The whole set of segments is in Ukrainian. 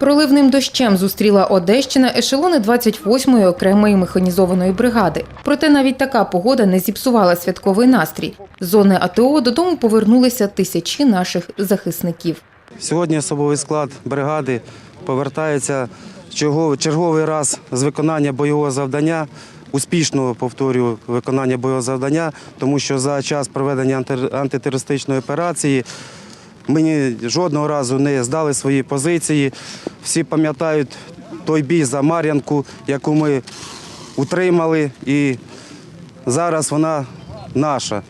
Проливним дощем зустріла Одещина ешелони 28-ї окремої механізованої бригади. Проте навіть така погода не зіпсувала святковий настрій. З зони АТО додому повернулися тисячі наших захисників. Сьогодні особовий склад бригади повертається черговий, раз з виконання бойового завдання. Успішного повторюю виконання бойового завдання, тому що за час проведення анти- антитерористичної операції ми ні- жодного разу не здали свої позиції. Всі пам'ятають той бій за Мар'янку, яку ми утримали, і зараз вона наша.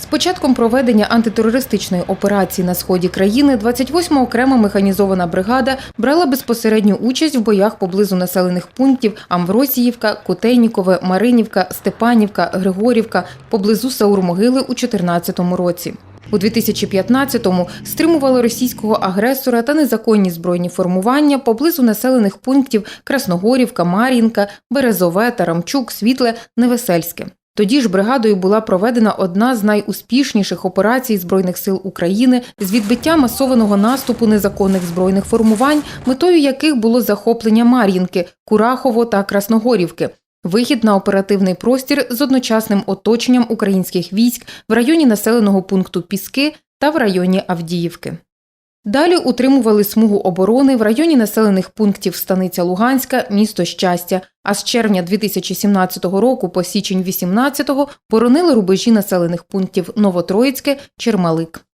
З початком проведення антитерористичної операції на сході країни 28-ма окрема механізована бригада брала безпосередню участь в боях поблизу населених пунктів Амвросіївка, Котейнікове, Маринівка, Степанівка, Григорівка, поблизу Саурмогили у 2014 році. У 2015-му стримували російського агресора та незаконні збройні формування поблизу населених пунктів Красногорівка, Мар'їнка, Березове, Тарамчук, Світле, Невесельське. Тоді ж бригадою була проведена одна з найуспішніших операцій Збройних сил України з відбиття масованого наступу незаконних збройних формувань, метою яких було захоплення Мар'їнки, Курахово та Красногорівки. Вихід на оперативний простір з одночасним оточенням українських військ в районі населеного пункту Піски та в районі Авдіївки. Далі утримували смугу оборони в районі населених пунктів Станиця Луганська, місто Щастя. А з червня 2017 року по січень 2018 боронили рубежі населених пунктів Новотроїцьке, Чермалик.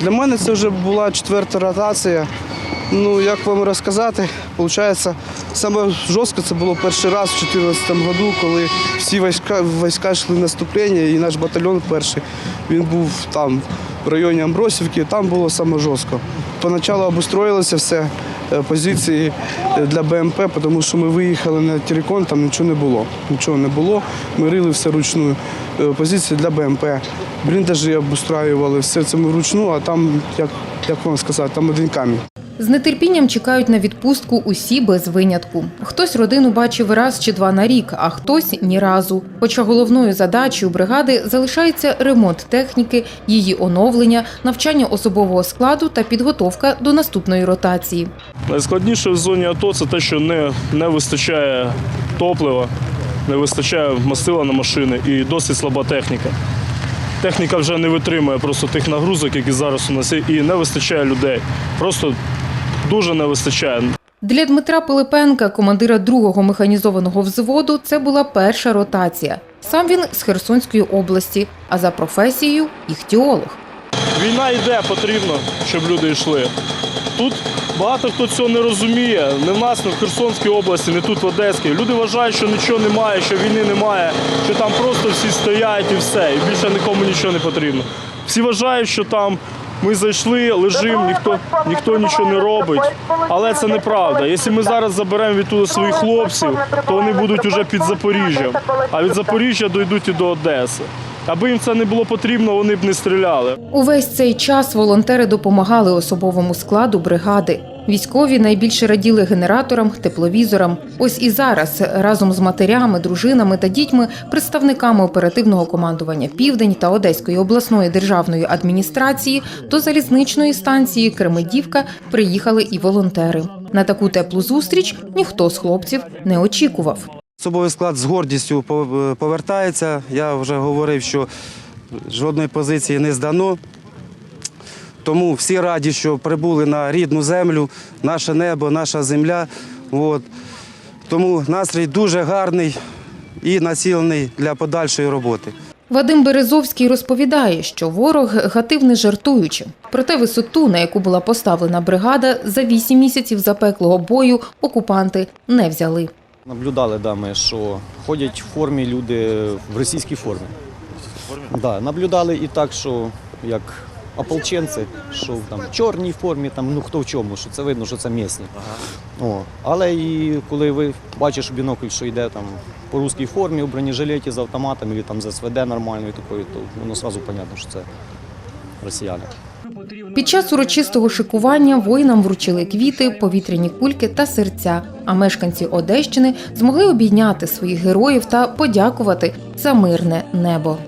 Для мене це вже була четверта ротація. Ну, як вам розказати, виходить, саме жорстко це було перший раз у 2014 году, коли всі війська, війська йшли в наступлення, і наш батальйон перший він був там, в районі Амбросівки, там було саме жорстко. Поначалу обустроїлося все, е, позиції е, для БМП, тому що ми виїхали на Терекон, там нічого не було. Нічого не було. Ми рили все ручну. Е, Позиції для БМП. Бліндажі обустраювали, все це ми вручну, а там, як, як вам сказати, там один камінь. З нетерпінням чекають на відпустку усі без винятку. Хтось родину бачив раз чи два на рік, а хтось ні разу. Хоча головною задачею бригади залишається ремонт техніки, її оновлення, навчання особового складу та підготовка до наступної ротації. Найскладніше в зоні АТО це те, що не, не вистачає топлива, не вистачає масила на машини і досить слаба техніка. Техніка вже не витримує просто тих нагрузок, які зараз у нас є, і не вистачає людей. Просто дуже не вистачає. Для Дмитра Пилипенка, командира другого механізованого взводу, це була перша ротація. Сам він з Херсонської області, а за професією іхтіолог. Війна йде, потрібно, щоб люди йшли. Тут багато хто цього не розуміє. Не в нас, не в Херсонській області, не тут в Одеській. Люди вважають, що нічого немає, що війни немає, що там просто всі стоять і все, і більше нікому нічого не потрібно. Всі вважають, що там ми зайшли, лежимо, ніхто, ніхто нічого не робить. Але це неправда. Якщо ми зараз заберемо відтуди своїх хлопців, то вони будуть уже під Запоріжжям. А від Запоріжжя дійдуть і до Одеси. Аби їм це не було потрібно, вони б не стріляли. Увесь цей час волонтери допомагали особовому складу бригади. Військові найбільше раділи генераторам, тепловізорам. Ось і зараз разом з матерями, дружинами та дітьми, представниками оперативного командування Південь та Одеської обласної державної адміністрації до залізничної станції Кремедівка приїхали і волонтери. На таку теплу зустріч ніхто з хлопців не очікував. Особовий склад з гордістю повертається. Я вже говорив, що жодної позиції не здано. Тому всі раді, що прибули на рідну землю, наше небо, наша земля. От. Тому настрій дуже гарний і націлений для подальшої роботи. Вадим Березовський розповідає, що ворог гатив не жартуючи. Проте висоту, на яку була поставлена бригада, за вісім місяців запеклого бою окупанти не взяли. Наблюдали, да, ми, що ходять в формі люди в російській формі. Да, наблюдали і так, що як ополченці, що там в чорній формі, там, ну хто в чому, що це видно, що це місні. О, але і коли ви бачиш бінокль, що йде там по руській формі, у бронежилеті з автоматами, і там з СВД нормальною такою, то воно одразу зрозуміло, що це росіяни. Під час урочистого шикування воїнам вручили квіти, повітряні кульки та серця. А мешканці Одещини змогли обійняти своїх героїв та подякувати за мирне небо.